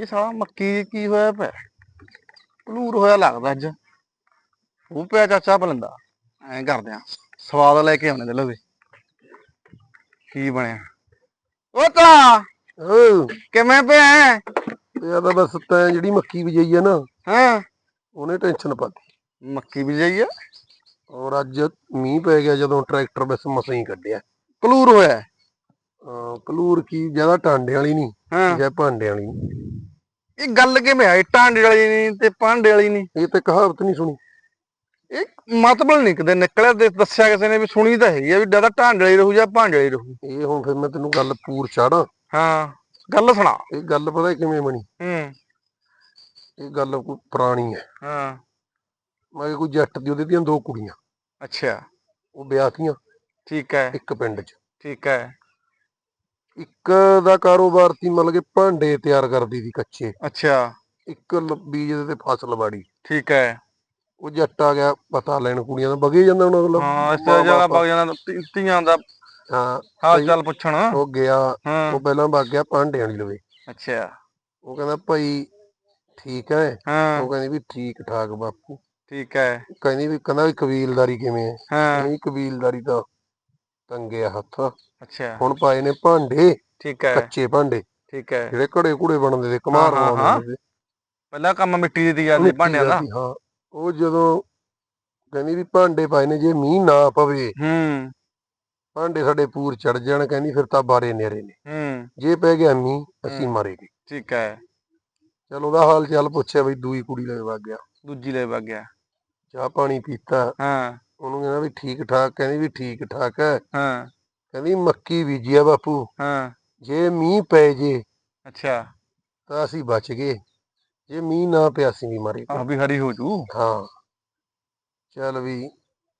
ਇਹ ਸਾਲਾ ਮੱਕੀ ਕੀ ਹੋਇਆ ਪਿਆ? ਭਲੂਰ ਹੋਇਆ ਲੱਗਦਾ ਅੱਜ। ਉਹ ਪਿਆ ਚਾਚਾ ਬਲੰਦਾ। ਐਂ ਕਰਦੇ ਆ। ਸਵਾਦ ਲੈ ਕੇ ਆਉਣੇ ਦੇ ਲਵੇ ਕੀ ਬਣਿਆ? ਉਹ ਤਾਂ! ਓ ਕਿਵੇਂ ਪਿਆ ਇਹ ਤਾਂ ਬਸ ਤੈਂ ਜਿਹੜੀ ਮੱਕੀ ਬਜਾਈ ਆ ਨਾ ਹਾਂ। ਉਹਨੇ ਟੈਨਸ਼ਨ ਪਾਤੀ ਮੱਕੀ ਵੀ ਜਾਈ ਆ? ਔਰ ਅੱਜ ਮੀਂਹ ਪੈ ਗਿਆ ਜਦੋਂ ਟਰੈਕਟਰ ਬਸ ਮਸਾਂ ਹੀ ਕੱਢਿਆ। ਭਲੂਰ ਹੋਇਆ? ਕਲੂਰ ਕੀ ਜ਼ਿਆਦਾ ਟਾਂਡੇ ਵਾਲੀ ਨਹੀਂ ਹਾਂ। ਜਾਂ ਭਾਂਡੇ ਵਾਲੀ ਨੀ। ਇਹ ਗੱਲ ਕਿਵੇਂ ਆ? ਟਾਂਡੇ ਵਾਲੀ ਨਹੀਂ ਤੇ ਭਾਂਡੇ ਵਾਲੀ ਨਹੀਂ ਇਹ ਤੇ ਕਹਾਵਤ ਨਹੀਂ ਸੁਣੀ। ਇਹ ਮਤਲਬ ਨਹੀਂ ਕਿਤੇ ਨਿਕਲਿਆ ਤੇ ਦੱਸਿਆ ਕਿਸੇ ਨੇ ਵੀ ਸੁਣੀ ਤਾਂ ਹੈਗੀ ਆ ਵੀ ਜ਼ਿਆਦਾ ਟਾਂਡੇ ਵਾਲੀ ਰਹੂ ਜਾਂ ਭਾਂਡੇ ਵਾਲੀ ਰਹੂ। ਇਹ ਹੁਣ ਫਿਰ ਮੈਂ ਤੈਨੂੰ ਗੱਲ ਪੂਰ ਚਾੜਾਂ। ਹਾਂ ਗੱਲ ਸੁਣਾ। ਇਹ ਗੱਲ ਪਤਾ ਕਿਵੇਂ ਬਣੀ? ਹੂੰ। ਇਹ ਗੱਲ ਕੋਈ ਪੁਰਾਣੀ ਹੈ। ਹਾਂ। ਮੈਂ ਕੋਈ ਜੱਟ ਦੀ ਉਹਦੇ ਦੀਆਂ ਦੋ ਕੁੜੀਆਂ। ਅੱਛਾ। ਉਹ ਵਿਆਹਤੀਆਂ ਠੀਕ ਹੈ। ਇੱਕ ਪਿੰਡ 'ਚ। ਠੀਕ ਹੈ। ਇੱਕ ਦਾ ਕਾਰੋਬਾਰ ਸੀ ਮਤਲਬ ਕਿ ਭਾਂਡੇ ਤਿਆਰ ਕਰਦੀ ਸੀ ਕੱਚੇ। ਅੱਛਾ। ਇੱਕ ਲ- ਬੀਜ ਤੇ ਫਸਲ ਬਾੜੀ ਠੀਕ ਹੈ। ਉਹ ਜੱਟ ਆ ਗਿਆ ਪਤਾ ਲੈਣ ਕੁੜੀਆਂ ਦਾ ਬਗੇ ਜਾਂਦਾ ਹੁਣ ਅਗਲਾ। ਹਾਂ ਇਸ ਤਰ੍ਹਾਂ ਜਗਾ ਬਗ ਜਾਣਾ ਧੀਆਂ ਦਾ ਹਾਂ ਹਾਲ ਚਾਲ ਪੁੱਛਣ। ਉਹ ਗਿਆ ਹਾਂ। ਉਹ ਪਹਿਲਾਂ ਵਗ ਗਿਆ ਭਾਂਡਿਆਂ ਵਾਲੀ ਲਵੇ। ਅੱਛਾ। ਉਹ ਕਹਿੰਦਾ ਭਾਈ ਠੀਕ ਹੈ? ਹਾਂ। ਉਹ ਕਹਿੰਦੀ ਵੀ ਠੀਕ ਠਾਕ ਬਾਪੂ। ਠੀਕ ਹੈ। ਕਹਿੰਦੀ ਵੀ ਕਹਿੰਦਾ ਵੀ ਕਬੀਲਦਾਰੀ ਕਿਵੇਂ ਹੈ? ਹਾਂ। ਕਹਿੰਦੀ ਕਬੀਲਦਾਰੀ ਤਾਂ ਆ ਹੱਥ। ਅੱਛਾ। ਹੁਣ ਪਾਏ ਨੇ ਭਾਂਡੇ ਠੀਕ ਹੈ। ਕੱਚੇ ਭਾਂਡੇ। ਠੀਕ ਹੈ। ਜਿਹੜੇ ਘੜੇ ਘੂੜੇ ਬਣਦੇ ਤੇ ਕੁਮਾਰ ਬਣਾਉਂਦੇ ਪਹਿਲਾਂ ਕੰਮ ਮਿੱਟੀ ਦੀ ਜਾਂਦੀ ਭਾਂਡਿਆਂ ਦਾ। ਹਾਂ। ਉਹ ਜਦੋਂ ਕਹਿੰਦੀ ਵੀ ਭਾਂਡੇ ਪਾਏ ਨੇ ਜੇ ਮੀਂਹ ਨਾ ਪਵੇ ਹੂੰ। ਭਾਂਡੇ ਸਾਡੇ ਪੂਰ ਚੜ ਜਾਣ ਕਹਿੰਦੀ ਫਿਰ ਤਾਂ ਬਾਰੇ ਨੇਰੇ ਨੇ। ਹੂੰ। ਜੇ ਪੈ ਗਿਆ ਮੀਂਹ ਅਸੀਂ। ਮਾਰੇਗੇ। ਠੀਕ ਹੈ। ਚਲ ਉਹਦਾ ਹਾਲ ਚਾਲ ਪੁੱਛਿਆ ਬਈ ਦੂਈ ਕੁੜੀ ਲੈ ਵਗ ਗਿਆ। ਦੂਜੀ ਲੈ ਵਗ ਗਿਆ। ਚਾਹ ਪਾਣੀ ਪੀਤਾ। ਹਾਂ। ਉਹਨੂੰ ਕਹਿੰਦਾ ਵੀ ਠੀਕ ਠਾਕ ਕਹਿੰਦੀ ਵੀ ਠੀਕ ਠਾਕ ਹੈ। ਹਾਂ। ਕਹਿੰਦੀ ਮੱਕੀ ਬੀਜੀ ਆ ਬਾਪੂ। ਹਾਂ। ਜੇ ਮੀਂਹ ਪੈ ਜੇ ਅੱਛਾ। ਤਾਂ ਅਸੀਂ ਬਚ ਗਏ। ਜੇ ਮੀਂਹ ਨਾ ਪਿਆ ਅਸੀਂ ਵੀ ਮਾਰੇ ਆ ਵੀ ਹਰੀ ਹੋ ਜੂ। ਹਾਂ। ਚੱਲ ਵੀ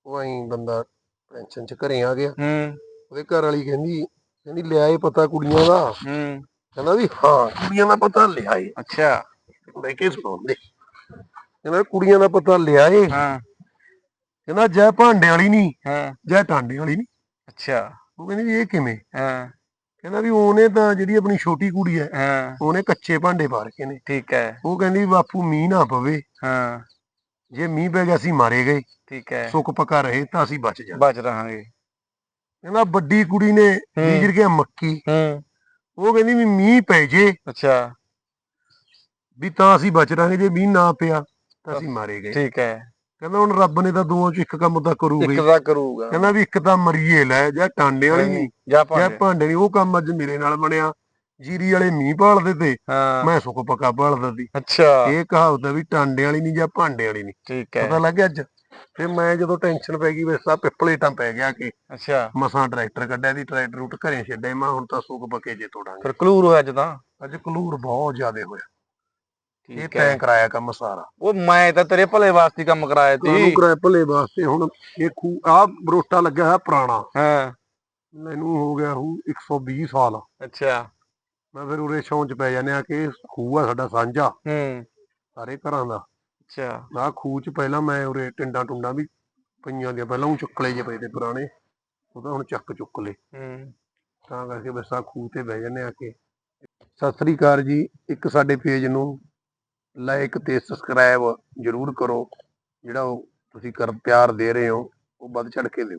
ਉਹ ਐਂ ਬੰਦਾ ਟੈਨਸ਼ਨ ਚ ਘਰੇ ਆ ਗਿਆ। ਹੂੰ। ਉਹਦੇ ਘਰ ਵਾਲੀ ਕਹਿੰਦੀ ਕਹਿੰਦੀ ਲਿਆਏ ਪਤਾ ਕੁੜੀਆਂ ਦਾ। ਹੂੰ। ਕਹਿੰਦਾ ਵੀ ਹਾਂ ਕੁੜੀਆਂ ਦਾ ਪਤਾ ਲਿਆਏ। ਅੱਛਾ। ਲੈ ਕੇ ਸੁਣਾਉਂਦੇ ਕਹਿੰਦਾ ਕੁੜੀਆਂ ਦਾ ਪਤਾ ਲਿਆਏ। ਹਾਂ। ਕਹਿੰਦਾ ਜੈ ਭਾਂਡੇ ਵਾਲੀ ਨਹੀਂ ਹਾਂ। ਜੈ ਟਾਂਡੇ ਵਾਲੀ ਨਹੀਂ ਅੱਛਾ। ਉਹ ਕਹਿੰਦੀ ਵੀ ਇਹ ਕਿਵੇਂ? ਹਾਂ। ਕਹਿੰਦਾ ਵੀ ਉਹਨੇ ਤਾਂ ਜਿਹੜੀ ਆਪਣੀ ਛੋਟੀ ਕੁੜੀ ਹੈ ਹਾਂ। ਉਹਨੇ ਕੱਚੇ ਭਾਂਡੇ ਪਾ ਰੱਖੇ ਨੇ। ਠੀਕ ਹੈ ਉਹ ਕਹਿੰਦੀ ਬਾਪੂ ਮੀਂਹ ਨਾ ਪਵੇ। ਹਾਂ। ਜੇ ਮੀਂਹ ਪੈ ਗਿਆ ਅਸੀਂ ਮਾਰੇ ਗਏ। ਠੀਕ ਹੈ ਸੁੱਕ ਪੱਕਾ ਰਹੇ ਤਾਂ ਅਸੀਂ ਬਚ ਜਾਣਾ ਬਚ ਰਹਾਂਗੇ। ਕਹਿੰਦਾ ਵੱਡੀ ਕੁੜੀ ਨੇ ਬੀਜ ਰਖਿਆ ਮੱਕੀ। ਹੂੰ। ਉਹ ਕਹਿੰਦੀ ਵੀ ਮੀਂਹ ਪੈ ਜੇ। ਅੱਛਾ। ਵੀ ਤਾਂ ਅਸੀਂ ਬਚ ਰਾਂਗੇ ਜੇ ਮੀਂਹ ਨਾ ਪਿਆ ਤਾਂ ਅਸੀਂ ਮਾਰੇ ਗਏ। ਠੀਕ ਹੈ ਕਹਿੰਦਾ ਹੁਣ ਰੱਬ ਨੇ ਤਾਂ ਦੋਵਾਂ ਚ ਇੱਕ ਕੰਮ ਤਾਂ ਕਰੂਗਾ ਇੱਕ ਹੀ ਦਾ ਕਰੂਗਾ। ਕਹਿੰਦਾ ਵੀ ਇੱਕ ਤਾਂ ਮਰੀਏ ਲੈ ਜਾਂ ਟਾਂਡੇ ਵਾਲੀ ਨਹੀਂ ਜਾਂ ਜਾਂ ਭਾਂਡੇ। ਭਾਂਡੇ ਨਹੀਂ ਉਹ ਕੰਮ ਅੱਜ ਮੇਰੇ ਨਾਲ ਬਣਿਆ। ਜੀਰੀ ਵਾਲੇ ਮੀਂਹ ਭਾਲਦੇ ਤੇ ਹਾਂ। ਮੈਂ ਸੁੱਕ ਪੱਕਾ ਭਾਲਦਾ ਸੀ। ਅੱਛਾ। ਇਹ ਕਹਾਵਤ ਹੈ ਵੀ ਟਾਂਡੇ ਵਾਲੀ ਨਹੀਂ ਜਾਂ ਭਾਂਡੇ ਵਾਲੀ ਨਹੀਂ ਠੀਕ ਹੈ। ਪਤਾ ਲੱਗ ਗਿਆ ਅੱਜ? ਤੇ ਮੈਂ ਜਦੋਂ ਟੈਨਸ਼ਨ ਪੈ ਗਈ ਵੈਸਾ ਪਿੱਪਲੇ ਤਾਂ ਪੈ ਗਿਆ ਕਿ ਅੱਛਾ। ਮਸਾਂ ਟਰੈਕਟਰ ਕੱਢਿਆ ਦੀ ਟਰੈਕਟਰ ਰੂਟ ਘਰੇ ਛੱਡੇ ਮੈਂ ਹੁਣ ਤਾਂ ਸੁੱਕ ਪੱਕੇ ਜੇ ਤੋੜਾਂਗੇ। ਫਿਰ ਕਲੂਰ ਹੋਇਆ ਅੱਜ ਤਾਂ? ਅੱਜ ਕਲੂਰ ਬਹੁਤ ਜ਼ਿਆਦਾ ਹੋਇਆ। ਇਹ ਤੈਂ ਹੈ ਕਰਾਇਆ ਕੰਮ ਸਾਰਾ। ਉਹ ਮੈਂ ਤਾਂ ਤੇਰੇ ਭਲੇ ਵਾਸਤੇ ਹੀ ਕੰਮ ਕਰਾਇਆ ਤੁਹਾਨੂੰ ਸੀ ਕਰਾਇਆ ਭਲੇ ਵਾਸਤੇ ਹੁਣ ਇਹ ਖੂ ਆ ਬਰੋਟਾ ਲੱਗਿਆ ਹੋਇਆ ਪੁਰਾਣਾ। ਹਾਂ। ਮੈਨੂੰ ਹੋ ਗਿਆ ਹੂ 120 ਸਾਲ। ਅੱਛਾ। ਮੈਂ ਫਿਰ ਉਰੇ ਛੌਂ ਚ ਪੈ ਜਾਂਦੇ ਆ ਕਿ ਖੂਹ ਆ ਸਾਡਾ ਸਾਂਝਾ ਹੂੰ। ਸਾਰੇ ਘਰਾਂ ਦਾ। ਅੱਛਾ। ਆ ਖੂਹ ਚ ਪਹਿਲਾਂ ਮੈਂ ਉਰੇ ਟਿੰਡਾਂ ਟੁੰਡਾਂ ਵੀ ਪਈਆਂ ਦੀਆਂ ਪਹਿਲਾਂ ਉਹ ਚੁੱਕਲੇ ਜੇ ਪਏ ਤੇ ਪੁਰਾਣੇ ਉਹਦਾ ਹੁਣ ਚੱਕ ਚੁੱਕ ਲਏ। ਹੂੰ। ਤਾਂ ਕਰਕੇ ਬਸ ਆ ਖੂਹ ਤੇ ਬਹਿ ਜਾਂਦੇ ਆ ਕੇ। ਸਤਿ ਸ੍ਰੀ ਅਕਾਲ ਜੀ ਇੱਕ ਸਾਡੇ ਪੇਜ ਨੂੰ ਲਾਈਕ ਤੇ ਸਬਸਕ੍ਰਾਈਬ ਜਰੂਰ ਕਰੋ। ਜਿਹੜਾ ਉਹ ਤੁਸੀਂ ਕਰ ਪਿਆਰ ਦੇ ਰਹੇ ਹੋ, ਉਹ ਵੱਧ ਚੜ ਕੇ ਦਿਓ।